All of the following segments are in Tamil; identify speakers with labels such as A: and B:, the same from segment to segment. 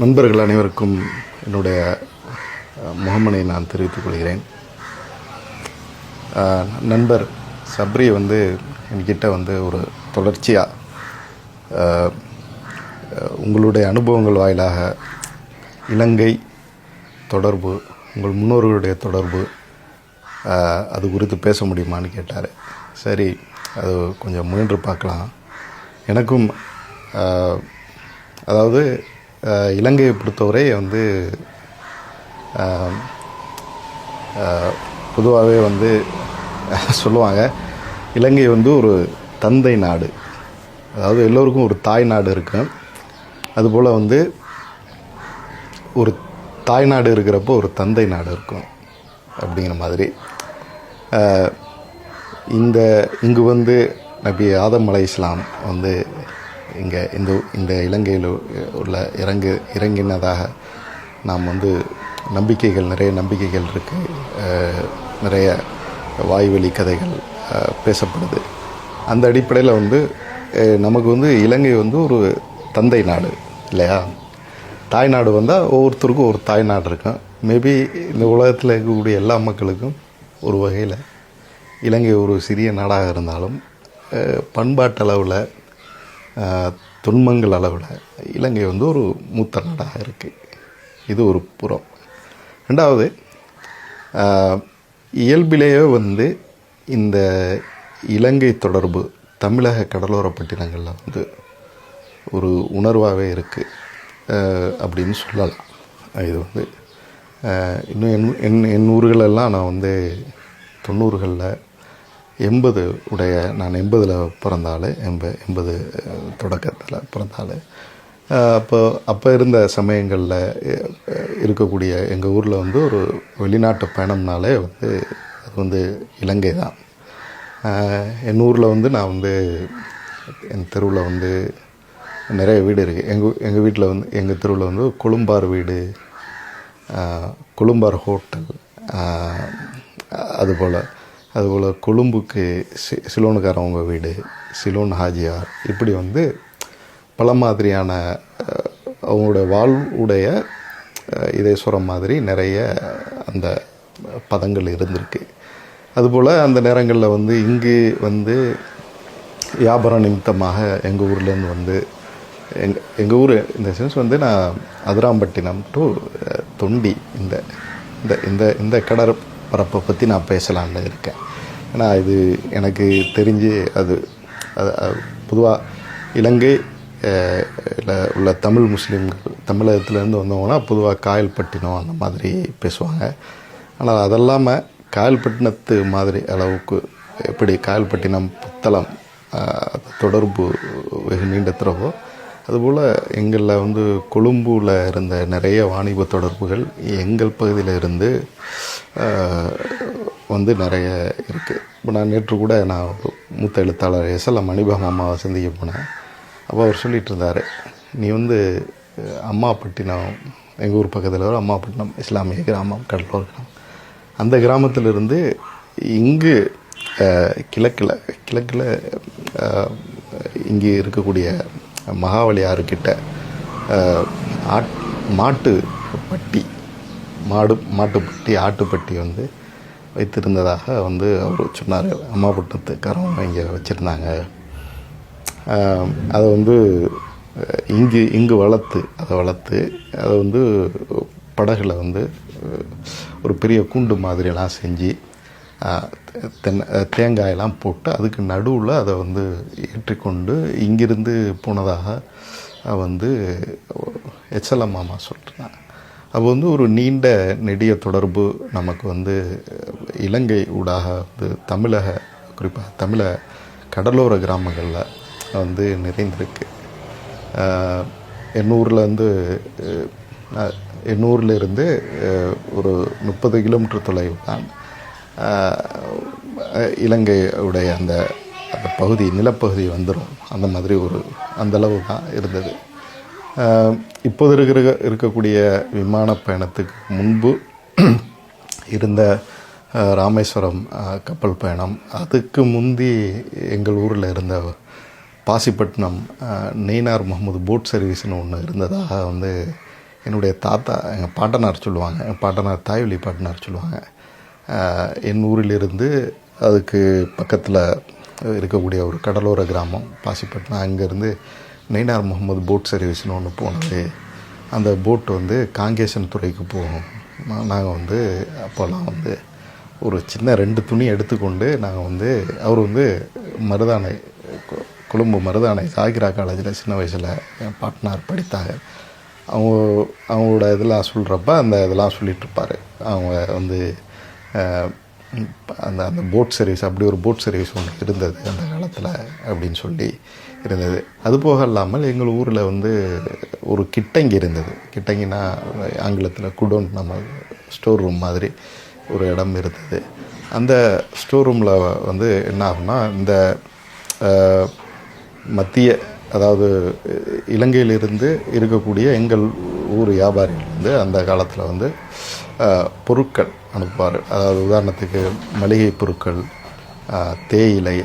A: நண்பர்கள் அனைவருக்கும் என்னுடைய முகமனை நான் தெரிவித்துக் கொள்கிறேன். நண்பர் சப்ரி வந்து என்கிட்ட வந்து ஒரு தொடர்ச்சியாக உங்களுடைய அனுபவங்கள் வாயிலாக இலங்கை தொடர்பு உங்கள் முன்னோர்களுடைய தொடர்பு அது குறித்து பேச முடியுமான்னு கேட்டார். சரி அது கொஞ்சம் முயன்று பார்க்கலாம். எனக்கும் அதாவது இலங்கையை பொறுத்தவரை வந்து பொதுவாகவே வந்து சொல்லுவாங்க இலங்கை வந்து ஒரு தந்தை நாடு. அதாவது எல்லோருக்கும் ஒரு தாய் நாடு இருக்கு. அதுபோல் வந்து ஒரு தாய் நாடு இருக்கிறப்போ ஒரு தந்தை நாடு இருக்கும் அப்படிங்கிற மாதிரி. இந்த இங்கு வந்து நபி ஆதம் அலை இஸ்லாம் வந்து இங்கே இந்த இந்த இலங்கையில் உள்ள இறங்கு இறங்கினதாக நாம் வந்து நம்பிக்கைகள் நிறைய நம்பிக்கைகள் இருக்குது நிறைய வாய்வழி கதைகள் பேசப்படுது. அந்த அடிப்படையில் வந்து நமக்கு வந்து இலங்கை வந்து ஒரு தந்தை நாடு இல்லையா? தாய்நாடு வந்தால் ஒவ்வொருத்தருக்கும் ஒரு தாய்நாடு இருக்கும் மேபி இந்த உலகத்தில் இருக்கக்கூடிய எல்லா மக்களுக்கும் ஒரு வகையில் இலங்கை ஒரு சிறிய நாடாக இருந்தாலும் பண்பாட்டளவில் துன்பங்கள் தொன்மங்கள் அளவில் இலங்கை வந்து ஒரு மூத்த நாடாக இருக்குது இது ஒரு புறம். ரெண்டாவது இயல்பிலேயே வந்து இந்த இலங்கை தொடர்பு தமிழக கடலோர பட்டினங்களில் வந்து ஒரு உணர்வாகவே இருக்குது அப்படின்னு சொல்லலாம். இது வந்து இன்னும் என் என் என் ஊர்களெல்லாம் நான் வந்து தொண்ணூறுகளில் எண்பது உடைய நான் எண்பதில் பிறந்தாள் எண்பது எண்ப எண்பது தொடக்கத்தில் பிறந்தாள் அப்போ அப்போ இருந்த சமயங்களில் இருக்கக்கூடிய எங்கள் ஊரில் வந்து ஒரு வெளிநாட்டு பயணம்னாலே வந்து அது வந்து இலங்கை தான். என் ஊரில் வந்து நான் வந்து என் தெருவில் வந்து நிறைய வீடு இருக்குது எங்கள் எங்கள் வீட்டில் வந்து எங்கள் தெருவில் வந்து கொழும்பார் வீடு கொழும்பார் ஹோட்டல் அதுபோல். அதுபோல் கொழும்புக்கு சி சிலோனுக்காரவங்க வீடு சிலோன் ஹாஜியார் இப்படி வந்து பல மாதிரியான அவங்களுடைய அவங்களோட வாழ்வுடைய இதை சொல்கிற மாதிரி நிறைய அந்த பதங்கள் இருந்திருக்கு. அதுபோல் அந்த நேரங்களில் வந்து இங்கு வந்து வியாபார நிமித்தமாக எங்கள் ஊர்லேருந்து வந்து எங் எங்கள் ஊர் இந்த சென்ஸ் வந்து நான் அதிராம்பட்டினம் டு தொண்டி இந்த இந்த இந்த இந்த கடற்பரப்பை பற்றி நான் பேசலான்னு இருக்கேன். ஏன்னா இது எனக்கு தெரிஞ்சு அது பொதுவாக இலங்கை உள்ள தமிழ் முஸ்லீம்கள் தமிழகத்துலேருந்து வந்தவங்கன்னா பொதுவாக காயல்பட்டினம் அந்த மாதிரி பேசுவாங்க. ஆனால் அதெல்லாமல் காயல்பட்டினத்து மாதிரி அளவுக்கு எப்படி காயல்பட்டினம் புத்தளம் தொடர்பு வெகு நீண்ட அதுபோல் எங்களில் வந்து கொழும்புல இருந்த நிறைய வாணிப தொடர்புகள் எங்கள் பகுதியில் இருந்து வந்து நிறைய இருக்குது இப்போ நான் நேற்று கூட நான் மூத்த எழுத்தாளர் எஸ்எல்எம் மணிபாம் அம்மாவை சந்திக்க போனேன். அப்போ அவர் சொல்லிட்டு இருந்தார் நீ வந்து அம்மாப்பட்டினம் எங்கள் ஊர் பக்கத்தில் ஒரு அம்மாப்பட்டினம் இஸ்லாமிய கிராமம் கடலூர் கிராமம். அந்த கிராமத்திலிருந்து இங்கு கிழக்கில் கிழக்கில் இங்கே இருக்கக்கூடிய மகாவலி ஆறுக்கிட்ட ஆட் மாட்டு பட்டி மாடு மாட்டுப்பட்டி ஆட்டுப்பட்டி வந்து வைத்திருந்ததாக வந்து அவர் சொன்னார். அம்மாப்பட்டினத்துக்காரவங்க இங்கே வச்சுருந்தாங்க. அதை வந்து இங்கு இங்கு வளர்த்து அதை வளர்த்து அதை வந்து படகுல வந்து ஒரு பெரிய கூண்டு மாதிரியெல்லாம் செஞ்சு தென்னை தேங்காயெல்லாம் போட்டு அதுக்கு நடுவில் அதை வந்து ஏற்றிக்கொண்டு இங்கிருந்து போனதாக வந்து எச்எல்எம் மாமா சொல்கிறாங்க அப்போ வந்து ஒரு நீண்ட நெடிய தொடர்பு நமக்கு வந்து இலங்கை ஊடாக வந்து தமிழக குறிப்பாக தமிழக கடலோர கிராமங்களில் வந்து நிறைந்திருக்கு. ஆஹ் என் வந்து ஒரு முப்பது கிலோமீட்டர் தொலைவு தான் இலங்கையுடைய இலங்கை உடைய அந்த அந்த பகுதி நிலப்பகுதி வந்துடும் அந்த மாதிரி ஒரு அந்தளவு தான் இருந்தது. இப்போது இருக்கிற இருக்கக்கூடிய விமான பயணத்துக்கு முன்பு இருந்த ராமேஸ்வரம் கப்பல் பயணம். அதுக்கு முந்தி எங்கள் ஊரில் இருந்த பாசிப்பட்டினம் நெய்னார் முகமது போட் சர்வீஸ்னு ஒன்று இருந்ததாக வந்து என்னுடைய தாத்தா எங்கள் பாட்டனார் சொல்லுவாங்க. எங்கள் பாட்டனார் தாய்வழி பாட்டனார் சொல்லுவாங்க. என் ஊரிலிருந்து அதுக்கு பக்கத்தில் இருக்கக்கூடிய ஒரு கடலோர கிராமம் பாசிப்பட்டினம். அங்கேருந்து நெய்னார் முகமது போட் சர்வீஸ்னு ஒன்று போனது. அந்த போட் வந்து காங்கேசன் துறைக்கு போகும். நாங்கள் வந்து அப்போல்லாம் வந்து ஒரு சின்ன ரெண்டு துணி எடுத்துக்கொண்டு நாங்கள் வந்து அவர் வந்து மருதானை கொழும்பு மருதானை சாகிரா காலேஜில் சின்ன வயசில் என் பாட்னார் படித்தாங்க. அவங்க அவங்களோட இதெல்லாம் சொல்கிறப்ப அந்த இதெல்லாம் சொல்லிகிட்ருப்பார் அவங்க வந்து அந்த அந்த போட் சர்வீஸ் அப்படி ஒரு போட் சர்வீஸ் ஒன்று இருந்தது அந்த காலத்தில் அப்படின்னு சொல்லி இருந்தது. அது போக இல்லாமல் எங்கள் ஊரில் வந்து ஒரு கிட்டங்கி இருந்தது. கிட்டங்கினா ஆங்கிலத்தில் குடோன் நம்ம ஸ்டோர் ரூம் மாதிரி. ஒரு இடம் இருந்தது. அந்த ஸ்டோர் ரூமில் வந்து என்ன ஆகும்னா இந்த மத்திய அதாவது இலங்கையிலிருந்து இருக்கக்கூடிய எங்கள் ஊர் வியாபாரிகள் வந்து அந்த காலத்தில் வந்து பொருட்கள் அனுப்புவார். அதாவது உதாரணத்துக்கு மளிகை பொருட்கள் தேயிலை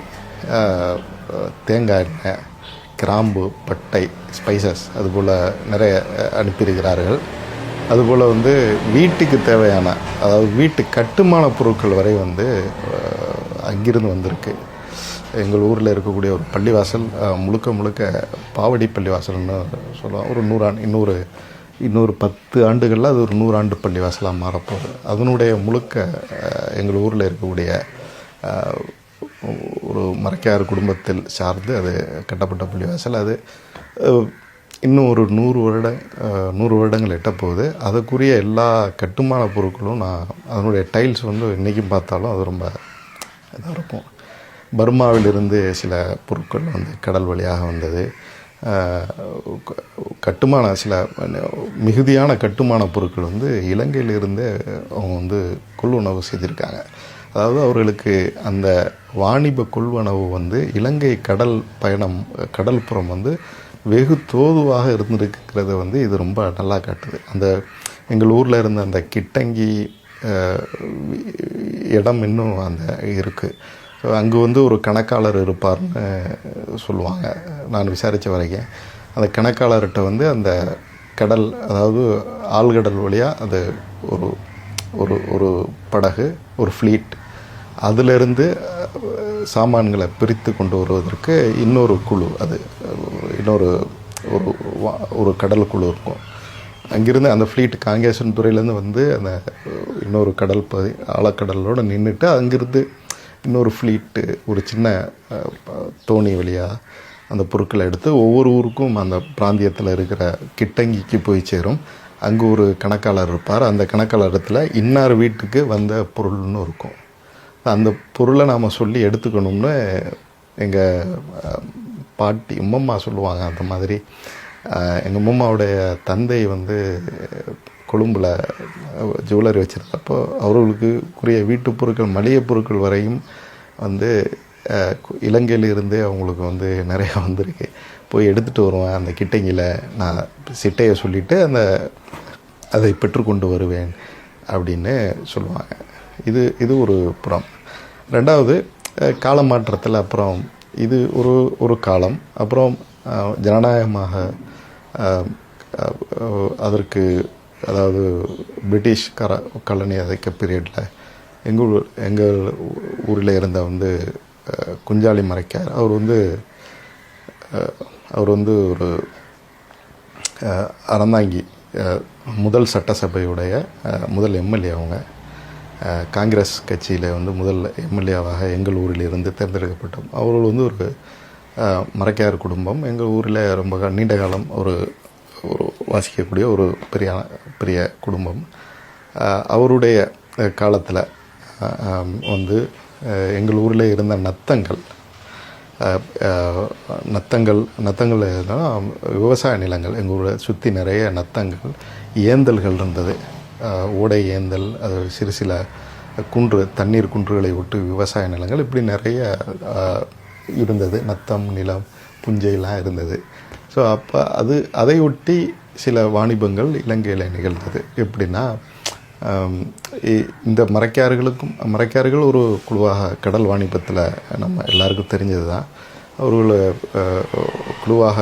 A: தேங்காய் எண்ணெய் கிராம்பு பட்டை ஸ்பைசஸ் அதுபோல் நிறைய அனுப்பியிருக்கிறார்கள். அதுபோல் வந்து வீட்டுக்கு தேவையான அதாவது வீட்டு கட்டுமான பொருட்கள் வரை வந்து அங்கிருந்து வந்திருக்கு. எங்கள் ஊரில் இருக்கக்கூடிய ஒரு பள்ளிவாசல் முழுக்க முழுக்க பாவடி பள்ளிவாசல்னு சொல்லுவோம் ஒரு நூறாண்டு இன்னொரு இன்னொரு பத்து ஆண்டுகளில் அது ஒரு நூறாண்டு பள்ளிவாசலாக மாறப்போகுது. அதனுடைய முழுக்க எங்கள் ஊரில் இருக்கக்கூடிய ஒரு மரக்கார் குடும்பத்தில் சார்ந்து அது கட்டப்பட்ட பள்ளிவாசல். அது இன்னும் ஒரு நூறு வருட நூறு வருடங்கள் எட்ட போகுது. அதுக்குரிய எல்லா கட்டுமான பொருட்களும் நான் அதனுடைய டைல்ஸ் வந்து இன்றைக்கும் பார்த்தாலும் அது ரொம்ப இதாக இருக்கும். பர்மாவிலிருந்து சில பொருட்கள் வந்து கடல் வழியாக வந்தது. கட்டுமான சில மிகுதியான கட்டுமான பொருட்கள் வந்து இலங்கையிலிருந்தே அவங்க வந்து கொள்ளுணவு செய்திருக்காங்க. அதாவது அவர்களுக்கு அந்த வாணிப கொள்வனவு வந்து இலங்கை கடல் பயணம் கடல்புறம் வந்து வெகு தோதுவாக இருந்திருக்கிறத வந்து இது ரொம்ப நல்லா காட்டுது. அந்த எங்கள் ஊரில் இருந்த அந்த கிட்டங்கி இடம் இன்னும் அந்த இருக்குது அங்கே வந்து ஒரு கணக்காளர் இருப்பார்னு சொல்லுவாங்க. நான் விசாரித்த வரைக்கும் அந்த கணக்காளர்கிட்ட வந்து அந்த கடல் அதாவது ஆழ்கடல் வழியாக அது ஒரு ஒரு ஒரு படகு ஒரு ஃப்ளீட் அதிலிருந்து சாமான்களை பிரித்து கொண்டு வருவதற்கு இன்னொரு குழு அது இன்னொரு ஒரு வா- ஒரு கடல் குழு இருக்கும். அங்கிருந்து அந்த ஃப்ளீட் காங்கேசன் துறையிலேருந்து வந்து அந்த இன்னொரு கடல் பகுதி ஆழக்கடலோடு நின்றுட்டு அங்கிருந்து இன்னொரு ஃப்ளீட்டு ஒரு சின்ன தோணி வழியாக அந்த பொருட்களை எடுத்து ஒவ்வொரு ஊருக்கும் அந்த பிராந்தியத்தில் இருக்கிற கிட்டங்கிக்கு போய் சேரும். அங்கே ஒரு கணக்காளர் இருப்பார். அந்த கணக்காளர் இடத்துல இன்னார் வீட்டுக்கு வந்த பொருள்னு இருக்கும். அந்த பொருளை நாம் சொல்லி எடுத்துக்கணும்னு எங்கள் பாட்டி உம்மம்மா சொல்லுவாங்க அந்த மாதிரி. எங்கள் உம்மம்மாவுடைய தந்தை வந்து கொழும்பில் ஜுவல்லரி வச்சுருந்தப்போ அவர்களுக்கு வீட்டு பொருட்கள் மளிகை பொருட்கள் வரையும் வந்து இலங்கையிலிருந்து அவங்களுக்கு வந்து நிறையா வந்திருக்கு. போய் எடுத்துகிட்டு வருவேன் அந்த கிட்டைங்கில் நான் சிட்டையை சொல்லிவிட்டு அந்த அதை பெற்றுக்கொண்டு வருவேன் அப்படின்னு சொல்லுவாங்க. இது இது ஒரு புறம். ரெண்டாவது காலம் கால மாற்றத்தில் அப்புறம் இது ஒரு ஒரு காலம். அப்புறம் ஜனநாயகமாக அதற்கு அதாவது பிரிட்டிஷ் கர கலனி அதைக்க பீரியடில் எங்கள் எங்கள் ஊரில் இருந்த வந்து குஞ்சாலி மறைக்கார். அவர் வந்து அவர் வந்து ஒரு அறந்தாங்கி முதல் சட்டசபையுடைய முதல் எம்எல்ஏ அவங்க. காங்கிரஸ் கட்சியில் வந்து முதல் எம்எல்ஏவாக எங்கள் ஊரில் இருந்து தேர்ந்தெடுக்கப்பட்டோம். அவர்கள் வந்து ஒரு அஹ், குடும்பம். எங்கள் ஊரில் ரொம்ப நீண்ட காலம் ஒரு ஒரு வாசிக்கக்கூடிய ஒரு பெரிய பெரிய குடும்பம். அவருடைய காலத்தில் வந்து எங்கள் ஊரில் இருந்த நத்தங்கள் நத்தங்கள் நத்தங்கள் இருந்தாலும் விவசாய நிலங்கள். எங்கள் ஊரை சுற்றி நிறைய நத்தங்கள் ஏந்தல்கள் இருந்தது. ஓடை ஏந்தல் அது சிறு சில குன்று தண்ணீர் குன்றுகளை விட்டு விவசாய நிலங்கள். இப்படி நிறைய இருந்தது. நத்தம் நிலம் புஞ்சையெல்லாம் இருந்தது. ஸோ அப்போ அது அதை ஒட்டி சில வாணிபங்கள் இலங்கையில் நிகழ்ந்தது. எப்படின்னா இ- இந்த மரைக்கார்களுக்கும் மரைக்கார்கள் ஒரு குழுவாக கடல் வாணிபத்தில் நம்ம எல்லாருக்கும் தெரிஞ்சது தான் அவர்கள் குழுவாக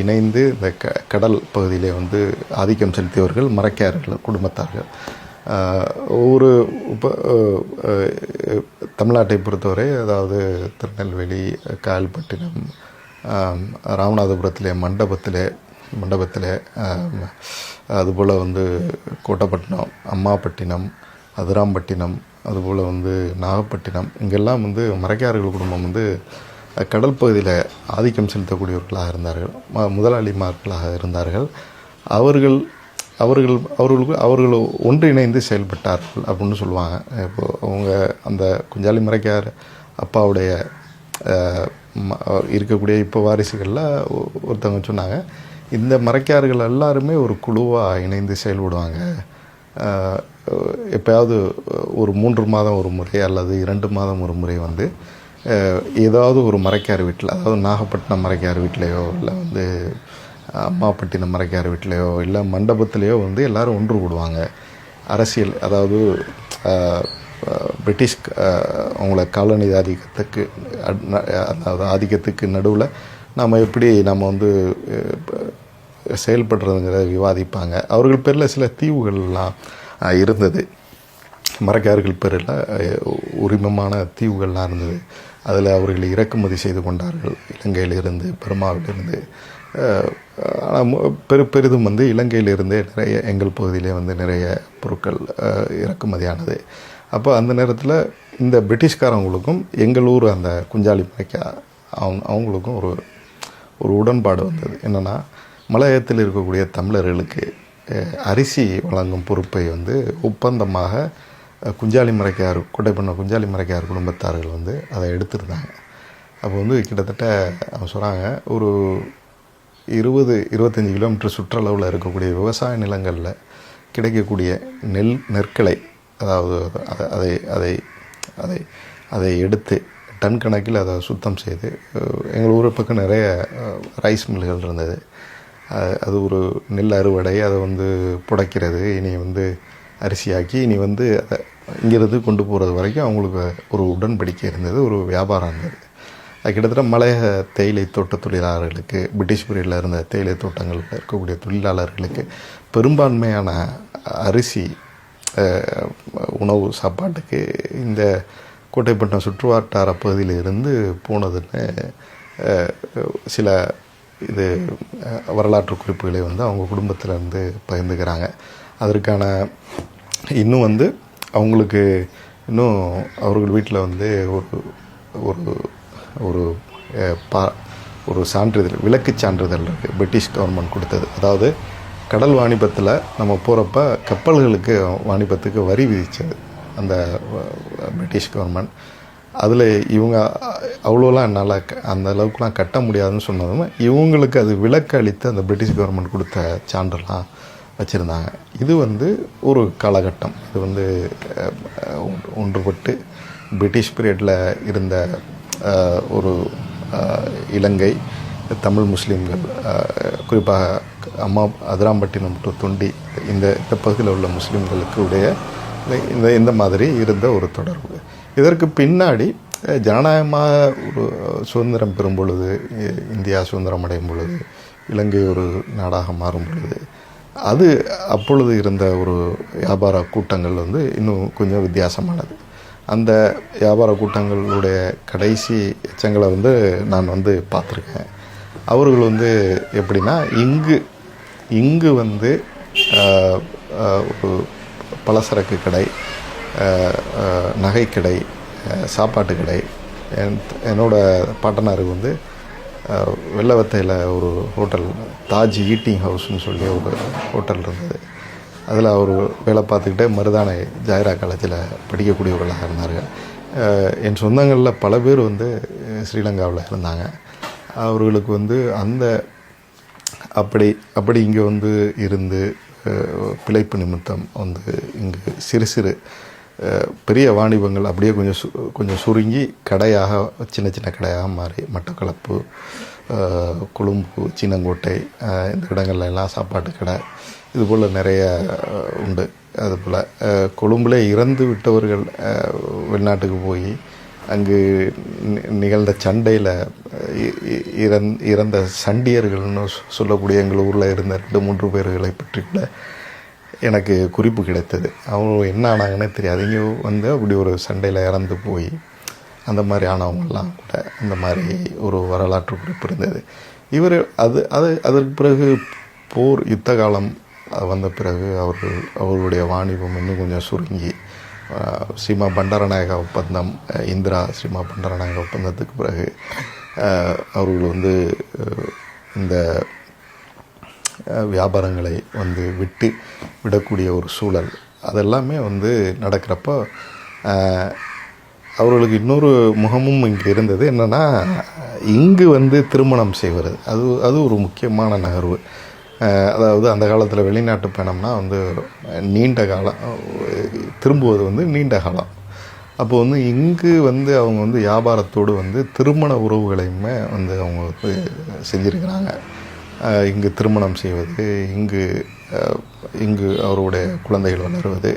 A: இணைந்து இந்த க கடல் பகுதியிலே வந்து ஆதிக்கம் செலுத்தியவர்கள் மரைக்காயர்கள் குடும்பத்தார்கள். ஒவ்வொரு இப்போ தமிழ்நாட்டை பொறுத்தவரை அதாவது திருநெல்வேலி காயல்பட்டினம் ராமநாதபுரத்திலே மண்டபத்திலே மண்டபத்திலே அதுபோல் வந்து கோட்டப்பட்டினம் அம்மாப்பட்டினம் அதிராம்பட்டினம் அதுபோல் வந்து நாகப்பட்டினம் இங்கெல்லாம் வந்து மரைக்காரர்கள் குடும்பம் வந்து கடல் பகுதியில் ஆதிக்கம் செலுத்தக்கூடியவர்களாக இருந்தார்கள். முதலாளிமார்களாக இருந்தார்கள். அவர்கள் அவர்கள் அவர்களுக்கு அவர்கள் ஒன்றிணைந்து செயல்பட்டார்கள் அப்படின்னு சொல்லுவாங்க. இப்போது அவங்க அந்த குஞ்சாலி மரைக்கார் அப்பாவுடைய ம- இருக்கக்கூடிய இப்போ வாரிசுகளில் ஒருத்தவங்க சொன்னாங்க இந்த மறைக்கார்கள் எல்லாருமே ஒரு குழுவாக இணைந்து செயல்படுவாங்க. எப்போயாவது எப்பயாவது ஒரு மூன்று மாதம் ஒரு முறை அல்லது இரண்டு மாதம் ஒரு முறை வந்து ஏதாவது ஒரு மறைக்கார் வீட்டில் அதாவது நாகப்பட்டினம் மறைக்கார் வீட்லேயோ இல்லை வந்து அம்மாப்பட்டினம் மறைக்கார் வீட்லேயோ இல்லை மண்டபத்திலேயோ வந்து எல்லாரும் ஒன்று கூடுவாங்க. அரசியல் அதாவது பிரிட்டிஷ் அவங்கள காலனி ஆதிக்கத்துக்கு அதாவது ஆதிக்கத்துக்கு நடுவில் நாம் எப்படி நம்ம வந்து செயல்படுறதுங்கிறத விவாதிப்பாங்க. அவர்கள் பேரில் சில தீவுகள்லாம் இருந்தது. மரக்கார்கள் பேரில் உரிமமான தீவுகள்லாம் இருந்தது. அதில் அவர்கள் இறக்குமதி செய்து கொண்டார்கள். இலங்கையிலிருந்து பெருமாவிலிருந்து. ஆனால் பெரு பெரிதும் வந்து இலங்கையிலிருந்தே நிறைய எங்கள் பகுதியிலே வந்து நிறைய பொருட்கள் இறக்குமதியானது. அப்போ அந்த நேரத்தில் இந்த பிரிட்டிஷ்காரவங்களுக்கும் எங்கள் ஊர் அந்த குஞ்சாலி மலைக்கா அவங்க அவங்களுக்கும் ஒரு ஒரு உடன்பாடு வந்தது. என்னென்னா மலையத்தில் இருக்கக்கூடிய தமிழர்களுக்கு அரிசி வழங்கும் பொறுப்பை வந்து ஒப்பந்தமாக குஞ்சாலி மரக்காறு கொட்டை பண்ண குஞ்சாலி மறைக்கார் குடும்பத்தார்கள் வந்து அதை எடுத்திருந்தாங்க. அப்போ வந்து கிட்டத்தட்ட அவங்க சொல்கிறாங்க ஒரு இருபது இருபத்தஞ்சி கிலோமீட்டர் சுற்றளவில் இருக்கக்கூடிய விவசாய நிலங்களில் கிடைக்கக்கூடிய நெல் நெற்களை அதாவது அதை அதை அதை அதை அதை எடுத்து டன் கணக்கில் அதை சுத்தம் செய்து எங்கள் ஊர் பக்கம் நிறைய ரைஸ் மில்லுகள் இருந்தது. அது ஒரு நெல் அறுவடை அதை வந்து புடைக்கிறது இனி வந்து அரிசியாக்கி இனி வந்து அதை கொண்டு போகிறது வரைக்கும் அவங்களுக்கு ஒரு உடன்படிக்கை இருந்தது ஒரு வியாபாரம் இருந்தது. அது கிட்டத்தட்ட மலையக தேயிலை தோட்ட தொழிலாளர்களுக்கு பிரிட்டிஷ் பீரியடில் இருந்த தேயிலை தோட்டங்களில் இருக்கக்கூடிய தொழிலாளர்களுக்கு பெரும்பான்மையான அரிசி உணவு சாப்பாட்டுக்கு இந்த கோட்டைப்பட்டினம் சுற்றுவாட்டார பகுதியில் இருந்து போனதுன்னு சில இது வரலாற்று குறிப்புகளை வந்து அவங்க குடும்பத்தில் இருந்து பகிர்ந்துக்கிறாங்க. அதற்கான இன்னும் வந்து அவங்களுக்கு இன்னும் அவர்கள் வீட்டில் வந்து ஒரு ஒரு ஒரு பா ஒரு சான்றிதழ் விளக்கு சான்றிதழ் இருக்குது பிரிட்டிஷ் கவர்மெண்ட் கொடுத்தது. அதாவது கடல் வாணிபத்தில் நம்ம போகிறப்ப கப்பல்களுக்கு வாணிபத்துக்கு வரி விதித்தது அந்த பிரிட்டிஷ் கவர்மெண்ட் அதில் இவங்க அவ்வளோலாம் என்னால் க- அந்த அளவுக்குலாம் கட்ட முடியாதுன்னு சொன்னதுமே இவங்களுக்கு அது விலக்கு அளித்து அந்த பிரிட்டிஷ் கவர்மெண்ட் கொடுத்த சான்றெல்லாம் வச்சுருந்தாங்க. இது வந்து ஒரு காலகட்டம். இது வந்து ஒன்றுபட்டு பிரிட்டிஷ் பீரியடில் இருந்த ஒரு இலங்கை தமிழ் முஸ்லீம்கள் குறிப்பாக அம்மா அதிராம்பட்டினம் டு தொண்டி இந்த இந்த பகுதியில் உள்ள முஸ்லீம்களுக்கு உடைய இந்த- இந்த இந்த மாதிரி இருந்த ஒரு தொடர்பு. இதற்கு பின்னாடி ஜனநாயகமாக ஒரு சுதந்திரம் பெறும் பொழுது இந்தியா சுதந்திரம் அடையும் பொழுது இலங்கை ஒரு நாடாக மாறும் பொழுது அது அப்பொழுது இருந்த ஒரு வியாபார கூட்டங்கள் வந்து இன்னும் கொஞ்சம் வித்தியாசமானது. அந்த வியாபார கூட்டங்களுடைய கடைசி எச்சங்களை வந்து நான் வந்து பார்த்துருக்கேன். அவர்கள் வந்து எப்படின்னா இங்கு இங்கு வந்து ஒரு பலசரக்கு கடை நகைக்கடை சாப்பாட்டு கடை என் என்னோடய பாட்டனாருக்கு வந்து வெள்ளவத்தையில் ஒரு ஹோட்டல் தாஜ் ஈட்டிங் ஹவுஸ்னு சொல்லி ஒரு ஹோட்டல் இருந்தது. அதில் அவர் வேலை பார்த்துக்கிட்டே மருதானை ஜாயிரா காலேஜில் படிக்கக்கூடியவர்களாக இருந்தார்கள் என் சொந்தங்களில் பல பேர் வந்து ஸ்ரீலங்காவில் இருந்தாங்க. அவர்களுக்கு வந்து அந்த அப்படி அப்படி இங்கே வந்து இருந்து பிழைப்பு நிமித்தம் வந்து இங்கு சிறு சிறு பெரிய வாணிபங்கள் அப்படியே கொஞ்சம் சு கொஞ்சம் சுருங்கி கடையாக சின்ன சின்ன கடையாக மாறி மட்டக்களப்பு கொழும்பு சின்னங்கோட்டை இந்த இடங்கள்ல எல்லாம் சாப்பாட்டு கடை இதுபோல் நிறைய உண்டு. அதுபோல் கொழும்புல இறந்து விட்டவர்கள் வெளிநாட்டுக்கு போய் அங்கு நிகழ்ந்த சண்டையில் இறந் இறந்த சண்டியர்கள்னு சொல்லக்கூடிய எங்கள் ஊரில் இருந்த ரெண்டு மூன்று பேர்களை பற்றி கூட எனக்கு குறிப்பு கிடைத்தது. அவங்க என்ன ஆனாங்கன்னே தெரியாது. இங்கே வந்து அப்படி ஒரு சண்டையில் இறந்து போய் அந்த மாதிரி ஆனவங்கெல்லாம் கூட அந்த மாதிரி ஒரு வரலாற்று குறிப்பு இருந்தது. இவர் அது அது அதற்கு பிறகு போர் யுத்த காலம் வந்த பிறகு அவர்கள் அவர்களுடைய வாணிபம் இன்னும் கொஞ்சம் சுருங்கி சீமா பண்டாரநாயக ஒப்பந்தம் இந்திரா சீமா பண்டாரநாயக ஒப்பந்தத்துக்கு பிறகு அவர்கள் வந்து இந்த வியாபாரங்களை வந்து விட்டு விடக்கூடிய ஒரு சூழல். அதெல்லாமே வந்து நடக்கிறப்போ அவர்களுக்கு இன்னொரு முகமும் இங்கே இருந்தது. என்னென்னா இங்கு வந்து திருமணம் செய்வது. அது அது ஒரு முக்கியமான நகர்வு. அதாவது அந்த காலத்தில் வெளிநாட்டு பயணம்னா வந்து நீண்ட காலம் திரும்புவது வந்து நீண்ட காலம். அப்போ வந்து இங்கு வந்து அவங்க வந்து வியாபாரத்தோடு வந்து திருமண உறவுகளையுமே வந்து அவங்க வந்து செஞ்சுருக்கிறாங்க. இங்கு திருமணம் செய்வது இங்கு இங்கு அவருடைய குழந்தைகள் வளருவது.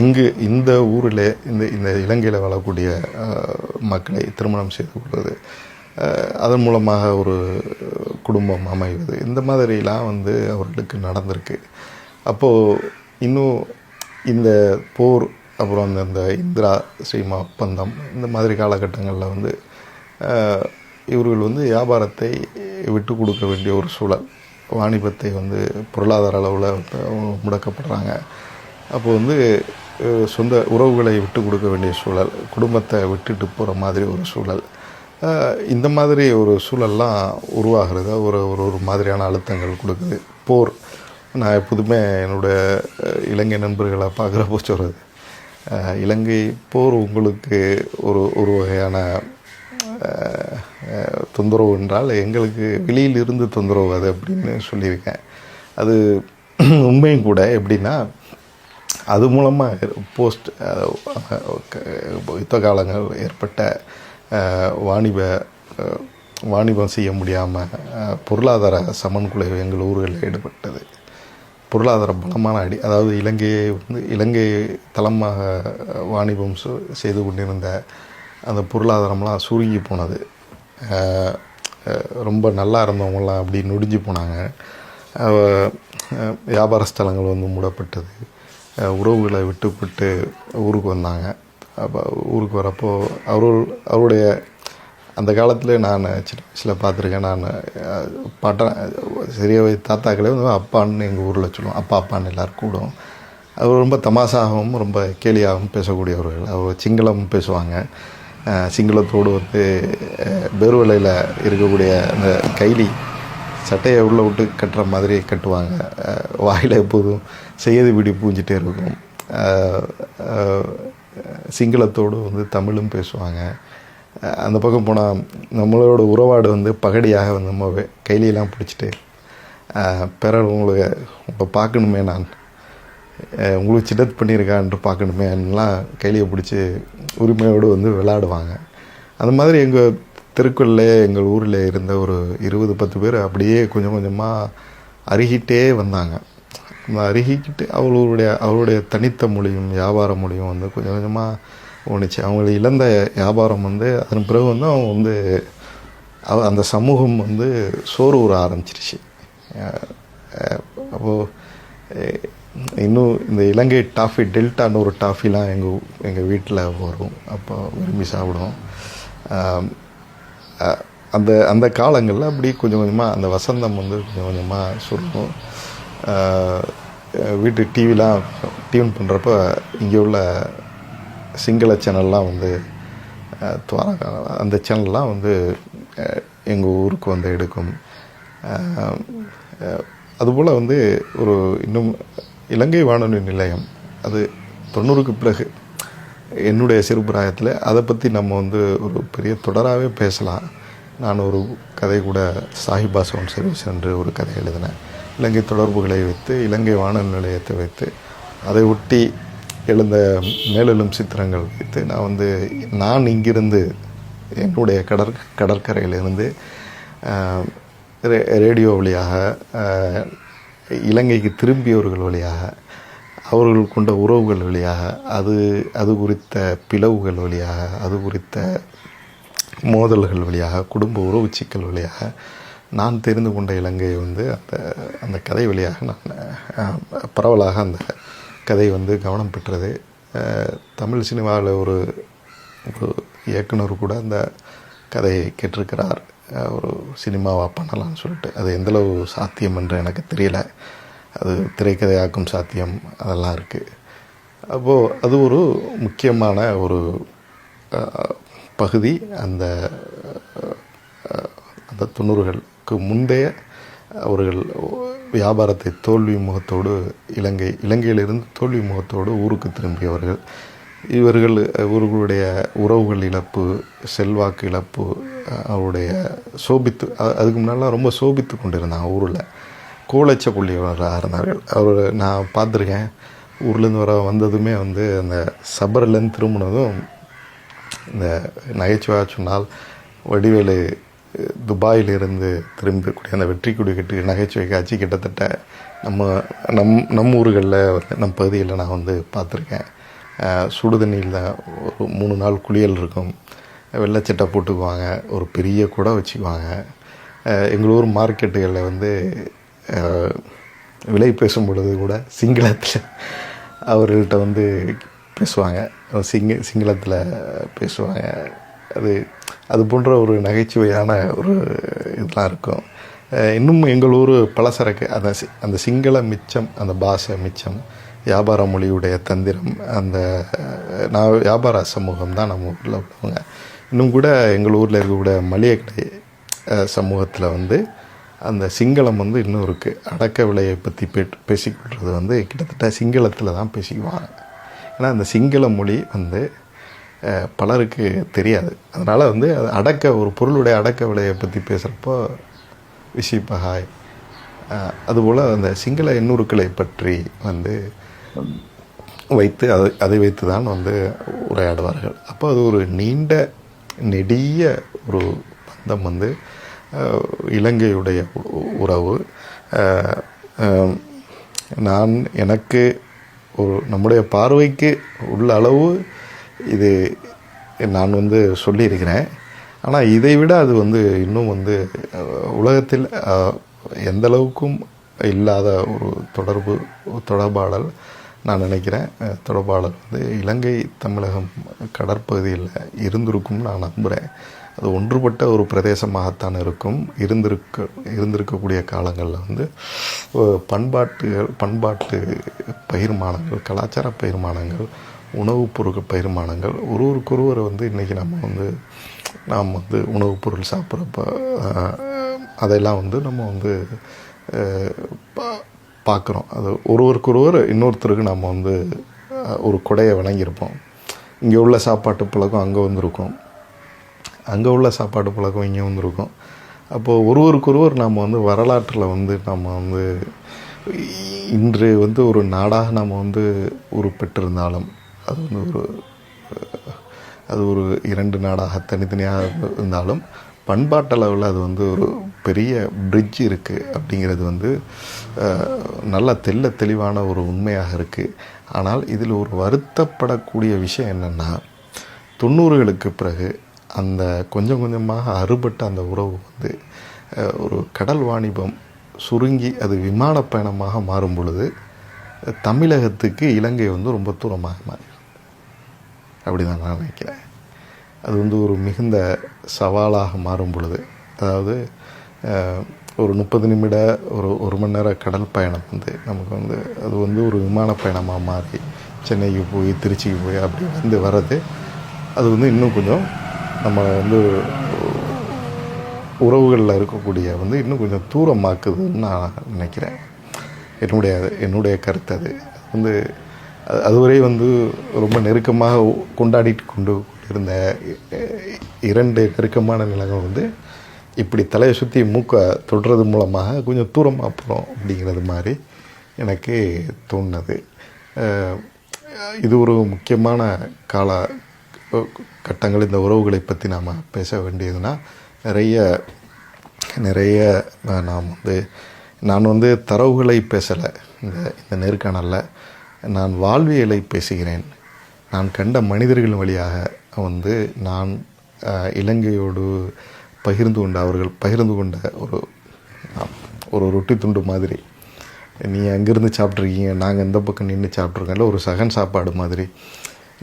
A: இங்கு இந்த ஊரில் இந்த இந்த இலங்கையில் வாழக்கூடிய மக்களை திருமணம் செய்து கொள்வது அதன் மூலமாக ஒரு குடும்பம் அமைவது இந்த மாதிரிலாம் வந்து அவர்களுக்கு நடந்திருக்கு. அப்போது இன்னும் இந்த போர் அப்புறம் அந்த இந்த இந்திரா ஸ்ரீமா ஒப்பந்தம் இந்த மாதிரி காலகட்டங்களில் வந்து இவர்கள் வந்து வியாபாரத்தை விட்டு கொடுக்க வேண்டிய ஒரு சூழல். வாணிபத்தை வந்து பொருளாதார அளவில் முடக்கப்படுறாங்க. அப்போ வந்து சொந்த உறவுகளை விட்டு கொடுக்க வேண்டிய சூழல் குடும்பத்தை விட்டுட்டு போகிற மாதிரி ஒரு சூழல். இந்த மாதிரி ஒரு சூழல்லாம் உருவாகிறது. ஒரு ஒரு ஒரு மாதிரியான அழுத்தங்கள் கொடுக்குது. போர். நான் எப்போதுமே என்னுடைய இலங்கை நண்பர்களை பார்க்குறப்போ சொல்கிறது இலங்கை போர் உங்களுக்கு ஒரு ஒரு வகையான தொந்தரவு என்றால் எங்களுக்கு வெளியில் இருந்து தொந்தரவு அது அப்படின்னு சொல்லியிருக்கேன். அது உண்மையும் கூட எப்படின்னா அது மூலமாக போஸ்ட் யுத்த காலங்கள் ஏற்பட்ட வாணிப வாணிபம் செய்ய முடியாமல் பொருளாதார சமன்குலைவு எங்கள் ஊர்களில் ஈடுபட்டது. பொருளாதார பலமான அடி அதாவது இலங்கையை வந்து இலங்கை தளமாக வாணிபம் செய்து கொண்டிருந்த அந்த பொருளாதாரம்லாம் சுருங்கி போனது. ரொம்ப நல்லா இருந்தவங்களாம் அப்படி நொடிஞ்சு போனாங்க. வியாபார ஸ்தலங்கள் வந்து மூடப்பட்டது. உறவுகளை விட்டுப்பட்டு ஊருக்கு வந்தாங்க. அப்போ ஊருக்கு வரப்போ அவர்கள் அவருடைய அந்த காலத்தில் நான் சின்ன வயசில் பார்த்துருக்கேன். நான் அஹ், பாட்டா வயது வயசு தாத்தாக்களே வந்து அப்பான்னு எங்கள் ஊரில் சொல்லுவோம் அப்பா அப்பான்னு எல்லோரும் கூடும். அவர் ரொம்ப தமாசாகவும் ரொம்ப கேலியாகவும் பேசக்கூடியவர்கள். அவர் சிங்களம் பேசுவாங்க. சிங்களத்தோடு வந்து அஹ், இருக்கக்கூடிய அந்த கைலி சட்டையை உள்ளே விட்டு கட்டுற மாதிரி கட்டுவாங்க. வாயில் எப்போதும் செய்யது பிடி பூஞ்சிட்டே இருக்கும். சிங்களத்தோடு வந்து தமிழும் பேசுவாங்க. அந்த பக்கம் போனால் நம்மளோட உறவாடு வந்து பகடியாக வந்து நம்ம கைலியெல்லாம் பிடிச்சிட்டு அஹ், பிறர் உங்களுக்கு உங்களை பார்க்கணுமே நான். உங்களுக்கு சிடத் பண்ணியிருக்கான்ட்டு பார்க்கணுமே எல்லாம் கைலியை பிடிச்சி உரிமையோடு வந்து விளையாடுவாங்க. அந்த மாதிரி எங்கள் தெருக்குள்ளே எங்கள் ஊரில் இருந்த ஒரு இருபது பத்து பேர் அப்படியே கொஞ்சம் கொஞ்சமாக அருகிட்டே வந்தாங்க. அந்த அருகிக்கிட்டு அவர்களுடைய அவருடைய தனித்த மொழியும் வியாபார மொழியும் வந்து கொஞ்சம் கொஞ்சமாக ஒன்றுச்சு அவங்க இழந்த வியாபாரம் வந்து அதன் பிறகு வந்து அவங்க வந்து அவ அந்த சமூகம் வந்து சோறு ஊற ஆரம்பிச்சிருச்சு. அப்போது இன்னும் இந்த இலங்கை டாஃபி டெல்டான்னு ஒரு டாஃபிலாம் எங்கள் எங்கள் வீட்டில் வரும். அப்போ விரும்பி சாப்பிடுவோம். அந்த அந்த காலங்களில் அப்படி கொஞ்சம் கொஞ்சமாக அந்த வசந்தம் வந்து கொஞ்சம் கொஞ்சமாக சுருக்கும் வீட்டு டிவிலாம் டியூன் பண்ணுறப்ப இங்கே உள்ள சிங்கள சேனல்லாம் வந்து துவாரகா அந்த சேனல்லாம் வந்து எங்கள் ஊருக்கு வந்து எடுக்கும். அதுபோல் வந்து ஒரு இன்னும் இலங்கை வானொலி நிலையம் அது தொண்ணூறுக்கு பிறகு என்னுடைய சிறுபிராயத்தில் அதை பற்றி நம்ம வந்து ஒரு பெரிய தொடராகவே பேசலாம். நான் ஒரு கதை கூட சாஹிபா சவுண்ட் சர்வீஸ் என்று ஒரு கதை எழுதினேன். இலங்கை தொடர்புகளை வைத்து இலங்கை வானொலி நிலையத்தை வைத்து அதை ஒட்டி எழுந்த மேலெழும் சித்திரங்கள் வைத்து நான் வந்து நான் இங்கிருந்து என்னுடைய கடற் கடற்கரையிலிருந்து ரே- ரேடியோ வழியாக இலங்கைக்கு திரும்பியவர்கள் வழியாக அவர்கள் கொண்ட உறவுகள் வழியாக அது அது குறித்த பிளவுகள் வழியாக அது குறித்த மோதல்கள் வழியாக குடும்ப உறவு சிக்கல் வழியாக நான் தெரிந்து கொண்ட இலங்கை வந்து அந்த அந்த கதை வழியாக நான் பரவலாக அந்த கதை வந்து கவனம் பெற்றது. தமிழ் சினிமாவில் ஒரு ஒரு இயக்குனர் கூட அந்த கதையை கேட்டிருக்கிறார். ஒரு சினிமாவாக பண்ணலாம்னு சொல்லிட்டு. அது எந்தளவு சாத்தியம் என்று எனக்கு தெரியல. அது திரைக்கதையாக்கும் சாத்தியம் அதெல்லாம் இருக்குது அப்போது அது ஒரு முக்கியமான ஒரு பகுதி. அந்த அந்த தொண்ணூறுகளுக்கு முந்தைய அவர்கள் வியாபாரத்தை தோல்வி முகத்தோடு இலங்கை இலங்கையிலிருந்து தோல்வி முகத்தோடு ஊருக்கு திரும்பியவர்கள். இவர்கள் இவர்களுடைய உறவுகள் இழப்பு செல்வாக்கு இழப்பு அவருடைய சோபித்து அதுக்கு முன்னாலாம் ரொம்ப சோபித்து கொண்டிருந்தாங்க ஊரில். கோலச்ச புள்ளியவர்களாக இருந்தார்கள். அவர் நான் பார்த்துருக்கேன். ஊர்லேருந்து வர வந்ததுமே வந்து அந்த சபர்லேருந்து திரும்பினதும் இந்த நகைச்சுவையாக சொன்னால் வடிவேலு துபாயிலிருந்து திரும்பக்கூடிய அந்த வெற்றி கொடி கட்டி நகைச்சுவை காட்சி கிட்டத்தட்ட நம்ம நம் நம் ஊர்களில் வந்து நம் பகுதியில் நான் வந்து பார்த்துருக்கேன். அஹ், சுடுதண்ணியில் ஒரு மூணு நாள் குளியல் இருக்கும். வெள்ளைச்சட்டை போட்டுக்குவாங்க. ஒரு பெரிய குடம் வச்சுக்குவாங்க. எங்கள் ஊர் மார்க்கெட்டுகளில் வந்து விலை பேசும் பொழுது கூட சிங்களத்தில் அவர்கள்ட்ட வந்து பேசுவாங்க. சிங்க சிங்களத்தில் பேசுவாங்க. அது அது போன்ற ஒரு நகைச்சுவையான ஒரு இதெல்லாம் இருக்கும். இன்னும் எங்கள் ஊர் பலசரக்கு அந்த சி- அந்த சிங்கள மிச்சம் அந்த பாஷை மிச்சம் வியாபார மொழியுடைய தந்திரம் அந்த நான் வியாபார சமூகம் தான் நம்ம ஊரில் உள்ளவங்க. இன்னும் கூட எங்கள் ஊரில் இருக்கக்கூடிய மளிகை கடை சமூகத்தில் வந்து அந்த சிங்களம் வந்து இன்னும் இருக்குது அடக்க விலையை பற்றி பே பேசிக்கொள்வது வந்து கிட்டத்தட்ட சிங்களத்தில் தான் பேசிக்குவாங்க. ஏன்னா அந்த சிங்கள மொழி வந்து பலருக்கு தெரியாது. அதனால் வந்து அது அடக்க ஒரு பொருளுடைய அடக்க விலையை பற்றி பேசுகிறப்போ விஷிப்பகாய் அதுபோல் அந்த சிங்கள எண்ணூறுக்களை பற்றி வந்து வைத்து அதை அதை வைத்து தான் வந்து உரையாடுவார்கள். அப்போ அது ஒரு நீண்ட நெடிய ஒரு பந்தம் வந்து இலங்கையுடைய உ- உறவு நான் எனக்கு ஒரு நம்முடைய பார்வைக்கு உள்ள அளவு இது நான் வந்து சொல்லியிருக்கிறேன். ஆனால் இதை விட அது வந்து இன்னும் வந்து உலகத்தில் எந்தளவுக்கும் எந்த அளவுக்கும் இல்லாத ஒரு தொடர்பு தொடர்பாடல் நான் நினைக்கிறேன் தொடர்பாளர் வந்து இலங்கை தமிழகம் கடற்பகுதியில் இருந்திருக்கும்னு நான் நம்புகிறேன் அது ஒன்றுபட்ட ஒரு பிரதேசமாகத்தான் இருக்கும். இருந்திருக்க இருந்திருக்கக்கூடிய காலங்களில் வந்து பண்பாட்டு பண்பாட்டுகள் பண்பாட்டு பயிர்மானங்கள் கலாச்சார பயிர்மானங்கள் உணவுப் பொருட்கள் பயிர்மானங்கள் ஒருவருக்கொருவர் வந்து இன்றைக்கி நம்ம வந்து நாம் வந்து உணவுப் பொருள் சாப்பிட்றப்ப அதெல்லாம் வந்து நம்ம வந்து பா- பார்க்குறோம். அது ஒருவருக்கொருவர் இன்னொருத்தருக்கு நம்ம வந்து ஒரு கொடையை வழங்கியிருப்போம். இங்கே உள்ள சாப்பாட்டு பழக்கம் அங்கே வந்திருக்கும். அங்கே உள்ள சாப்பாட்டு பழக்கம் இங்கே வந்திருக்கும். அப்போது ஒருவருக்கொருவர் நம்ம வந்து வரலாற்றில் வந்து நம்ம வந்து இன்று வந்து ஒரு நாடாக நாம் வந்து உருப்பெற்றிருந்தாலும் அது வந்து ஒரு அது ஒரு இரண்டு நாடாக தனித்தனியாக இருந்தாலும் பண்பாட்டளவில் அது வந்து ஒரு பெரிய பிரிட்ஜ் இருக்குது அப்படிங்கிறது வந்து நல்ல தெள்ள தெளிவான ஒரு உண்மையாக இருக்குது ஆனால் இதில் ஒரு வருத்தப்படக்கூடிய விஷயம் என்னென்னா தொண்ணூறுகளுக்கு பிறகு அந்த கொஞ்சம் கொஞ்சமாக அறுபட்ட அந்த உறவு வந்து ஒரு கடல் வாணிபம் சுருங்கி அது விமான பயணமாக மாறும் பொழுது தமிழகத்துக்கு இலங்கை வந்து ரொம்ப தூரமாக மாறி அப்படி தான் நான் நினைக்கிறேன். அது வந்து ஒரு மிகுந்த சவாலாக மாறும் பொழுது. அதாவது ஒரு முப்பது நிமிட ஒரு ஒரு மணி நேர கடல் பயணம் வந்து நமக்கு வந்து அது வந்து ஒரு விமான பயணமாக மாறி சென்னைக்கு போய் திருச்சிக்கு போய் அப்படி வந்து வர்றது அது வந்து இன்னும் கொஞ்சம் நம்ம வந்து உறவுகளில் இருக்கக்கூடிய வந்து இன்னும் கொஞ்சம் தூரமாக்குதுன்னு நான் நினைக்கிறேன். என்னுடைய என்னுடைய கருத்து அது. வந்து அது- அதுவரை வந்து ரொம்ப நெருக்கமாக கொண்டாடிட்டு கொண்டு இருந்த இரண்டு நெருக்கமான நிலங்கள் வந்து இப்படி தலையை சுற்றி மூக்கை தொடுறது மூலமாக கொஞ்சம் தூரமாக போகிறோம் அப்படிங்கிறது மாதிரி எனக்கு தோணுது. இது ஒரு முக்கியமான கால கட்டங்கள். இந்த உறவுகளை பற்றி நாம் பேச வேண்டியதுன்னா நிறைய நிறைய நாம் வந்து நான் வந்து தரவுகளை பேசலை. இந்த இந்த நேர்காணலில் நான் வாழ்வியலை பேசுகிறேன். நான் கண்ட மனிதர்கள் வழியாக வந்து நான் இலங்கையோடு பகிர்ந்து கொண்ட அவர்கள் பகிர்ந்து கொண்ட ஒரு ஒரு ரொட்டி துண்டு மாதிரி. நீ அங்கேருந்து சாப்பிட்ருக்கீங்க நாங்கள் இந்த பக்கம் நின்று சாப்பிட்ருக்கோம்ல ஒரு சகன் சாப்பாடு மாதிரி.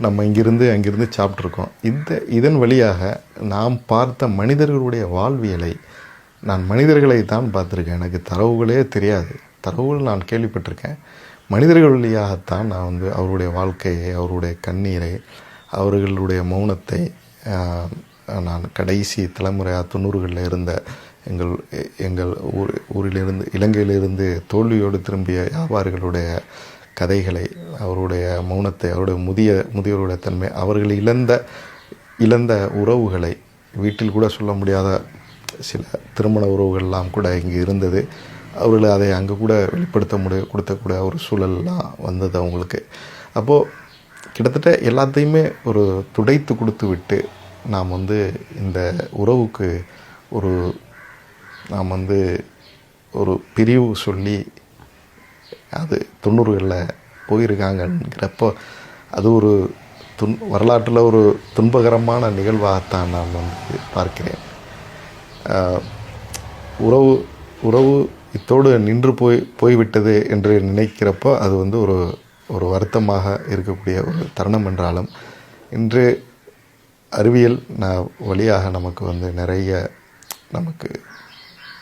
A: நம்ம இங்கிருந்து அங்கிருந்து சாப்பிட்ருக்கோம் இந்த இதன் வழியாக நாம் பார்த்த மனிதர்களுடைய வாழ்வியலை நான் மனிதர்களை தான் பார்த்துருக்கேன். எனக்கு தரவுகளே தெரியாது. தரவுகள் நான் கேள்விப்பட்டிருக்கேன். மனிதர்கள் வழியாகத்தான் நான் வந்து அவருடைய வாழ்க்கையை அவருடைய கண்ணீரை அவர்களுடைய மௌனத்தை நான் கடைசி தலைமுறையாக தொண்ணூறுகளில் இருந்த எங்கள் எங்கள் ஊர் ஊரிலிருந்து இலங்கையிலிருந்து தோல்வியோடு திரும்பிய வியாபாரிகளுடைய கதைகளை அவருடைய மௌனத்தை அவருடைய முதிய முதியோருடைய தன்மை அவர்கள் இழந்த இழந்த உறவுகளை வீட்டில் கூட சொல்ல முடியாத சில திருமண உறவுகள்லாம் கூட இங்கே இருந்தது. அவர்கள் அதை அங்கே கூட வெளிப்படுத்த முடிய கொடுத்தக்கூடிய ஒரு சூழல்லாம் வந்தது அவங்களுக்கு. அப்போது கிட்டத்தட்ட எல்லாத்தையுமே ஒரு துடைத்து கொடுத்து விட்டு நாம் வந்து இந்த உறவுக்கு ஒரு நாம் வந்து ஒரு பிரிவு சொல்லி அது தொண்ணூறுகளில் போயிருக்காங்கிறப்போ அது ஒரு துன் வரலாற்றில் ஒரு துன்பகரமான நிகழ்வாகத்தான் நான் வந்து பார்க்கிறேன். உறவு உறவு இத்தோடு நின்று போய் போய்விட்டது என்று நினைக்கிறப்போ அது வந்து ஒரு ஒரு வருத்தமாக இருக்கக்கூடிய ஒரு தருணம் என்றாலும் இன்று அறிவியல் ந- வழியாக நமக்கு வந்து நிறைய நமக்கு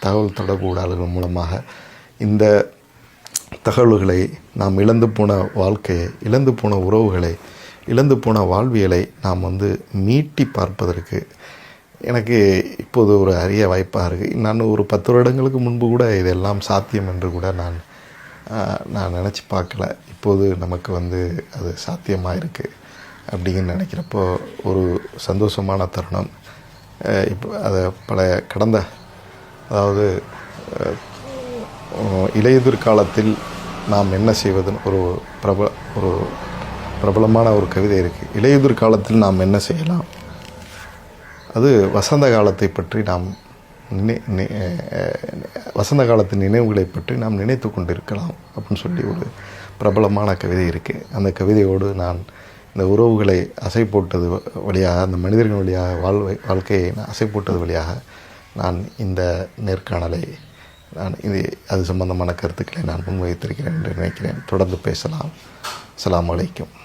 A: தகவல் தொடர்பு ஊடகங்கள் மூலமாக இந்த தகவல்களை நாம் இழந்து போன வாழ்க்கையை இழந்து போன உறவுகளை இழந்து போன வாழ்வியலை நாம் வந்து மீட்டி பார்ப்பதற்கு எனக்கு இப்போது ஒரு அரிய வாய்ப்பாக இருக்குது நான் ஒரு பத்து வருடங்களுக்கு முன்பு கூட இதெல்லாம் சாத்தியம் என்று கூட நான் நான் நினச்சி பார்க்கல. இப்போது நமக்கு வந்து அது சாத்தியமாக இருக்குது அப்படின்னு நினைக்கிறப்போ ஒரு சந்தோஷமான தருணம். இப்போ அதை பல கடந்த அதாவது அஹ், இலையுதிர் காலத்தில் நாம் என்ன செய்வதுன்னு ஒரு பிரபல ஒரு பிரபலமான ஒரு கவிதை இருக்குது இலையுதிர் காலத்தில் நாம் என்ன செய்யலாம்? அது வசந்த காலத்தை பற்றி நாம் நினை நி- வசந்த காலத்தின் நினைவுகளை பற்றி நாம் நினைத்து கொண்டிருக்கலாம் அப்படின்னு சொல்லி ஒரு பிரபலமான கவிதை இருக்குது அந்த கவிதையோடு நான் இந்த உறவுகளை அசை போட்டது வழியாக அந்த மனிதர்கள் வழியாக வாழ்வை வாழ்க்கையை நான் அசை போட்டது வழியாக நான் இந்த நேர்காணலை நான் இது அது சம்பந்தமான கருத்துக்களை நான் முன்வைத்திருக்கிறேன் என்று நினைக்கிறேன். தொடர்ந்து பேசலாம். அலாம் அலைக்கும்.